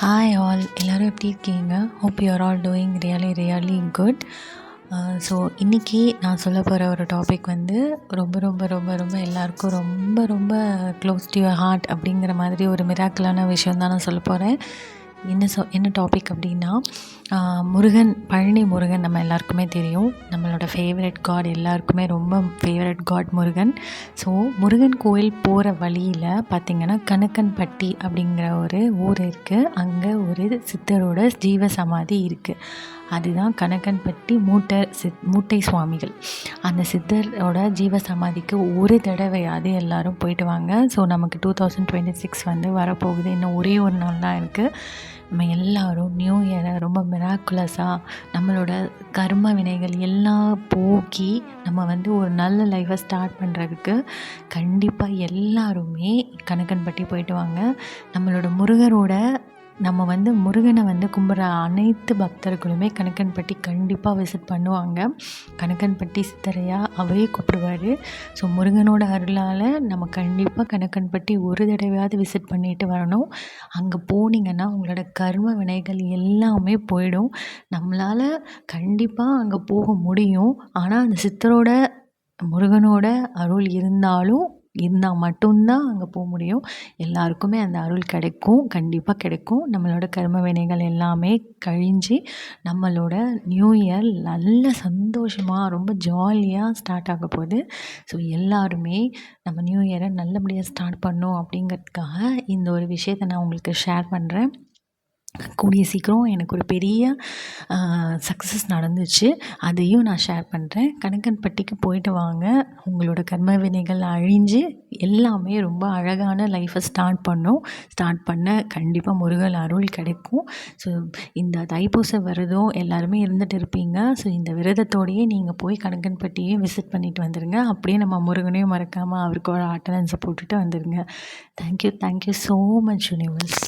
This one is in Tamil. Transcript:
ஹாய் ஆல் எல்லோரும் எப்படி இருக்கீங்க? Hope you are all doing really really good so இன்றைக்கி நான் சொல்ல போகிற ஒரு டாபிக் வந்து ரொம்ப ரொம்ப ரொம்ப ரொம்ப எல்லாருக்கும் ரொம்ப ரொம்ப க்ளோஸ் டு யுவர் ஹார்ட் அப்படிங்கிற மாதிரி ஒரு மிராக்கலான விஷயம் தான் நான் சொல்ல போகிறேன் என்ன சொ என்ன டாபிக் அப்படின்னா முருகன் பழனி முருகன் நம்ம எல்லாருக்குமே தெரியும். நம்மளோட ஃபேவரட் காட் எல்லாருக்குமே ரொம்ப favourite god Murugan. So Murugan கோயில் போகிற வழியில் பார்த்திங்கன்னா கணக்கன்பட்டி அப்படிங்கிற ஒரு ஊர் இருக்குது அங்கே ஒரு சித்தரோட ஜீவ சமாதி இருக்குது அதுதான் கணக்கன்பட்டி மூட்டை சித் மூட்டை சுவாமிகள். அந்த சித்தரோட ஜீவ சமாதிக்கு ஒரு தடவையாவது எல்லோரும் போயிட்டு வாங்க. ஸோ நமக்கு டூ தௌசண்ட் டுவெண்ட்டி சிக்ஸ் வந்து வரப்போகுது. இன்னும் ஒரே ஒரு நாள் தான் இருக்குது நம்ம எல்லோரும் நியூ இயரை ரொம்ப மிராக்குலஸாக நம்மளோட கர்ம வினைகள் எல்லாம் போக்கி நம்ம வந்து ஒரு நல்ல லைஃப்பை ஸ்டார்ட் பண்ணுறதுக்கு கண்டிப்பாக எல்லாருமே கணக்கன்பட்டி போயிட்டு வாங்க. நம்மளோட முருகரோட நம்ம வந்து முருகனை வந்து கும்பிட்ற அனைத்து பக்தர்களுமே கணக்கன்பட்டி கண்டிப்பாக விசிட் பண்ணுவாங்க. கணக்கன்பட்டி சித்தரையா அவரே கூப்பிடுவார். ஸோ முருகனோட அருளால் நம்ம கண்டிப்பாக கணக்கன்பட்டி ஒரு தடவையாவது விசிட் பண்ணிட்டு வரணும். அங்கே போனீங்கன்னா உங்களோட கர்ம வினைகள் எல்லாமே போயிடும். நம்மளால் கண்டிப்பாக அங்கே போக முடியும். ஆனால் அந்த சித்தரோட முருகனோட அருள் இருந்தாலும் இருந்தால் மட்டும்தான் அங்கே போக முடியும். எல்லாருக்குமே அந்த அருள் கிடைக்கும். கண்டிப்பாக கிடைக்கும். நம்மளோட கர்ம வினைகள் எல்லாமே கழிஞ்சு நம்மளோட நியூ இயர் நல்ல சந்தோஷமாக ரொம்ப ஜாலியாக ஸ்டார்ட் ஆக போகுது. ஸோ எல்லாருமே நம்ம நியூ இயரை நல்லபடியாக ஸ்டார்ட் பண்ணோம் அப்படிங்கிறதுக்காக இந்த ஒரு விஷயத்தை நான் உங்களுக்கு ஷேர் பண்ணுறேன் கூடிய சீக்கிரம் எனக்கு ஒரு பெரிய சக்ஸஸ் நடந்துச்சு. அதையும் நான் ஷேர் பண்ணுறேன் கணக்கன்பட்டிக்கு போயிட்டு வாங்க. உங்களோட கர்ம வினைகள் அழிஞ்சு எல்லாமே ரொம்ப அழகான லைஃப்பை ஸ்டார்ட் பண்ணோம். ஸ்டார்ட் பண்ண கண்டிப்பாக முருகல் அருள் கிடைக்கும். ஸோ இந்த தைப்பூச விரதம் எல்லாருமே இருந்துகிட்டு இருப்பீங்க. ஸோ இந்த விரதத்தோடையே நீங்கள் போய் கணக்கன்பட்டியே விசிட் பண்ணிட்டு வந்துடுங்க அப்படியே நம்ம முருகனையும் மறக்காமல் அவருக்கு ஒரு அட்டனன்ஸை போட்டுட்டு வந்துடுங்க thank you thank you so much universe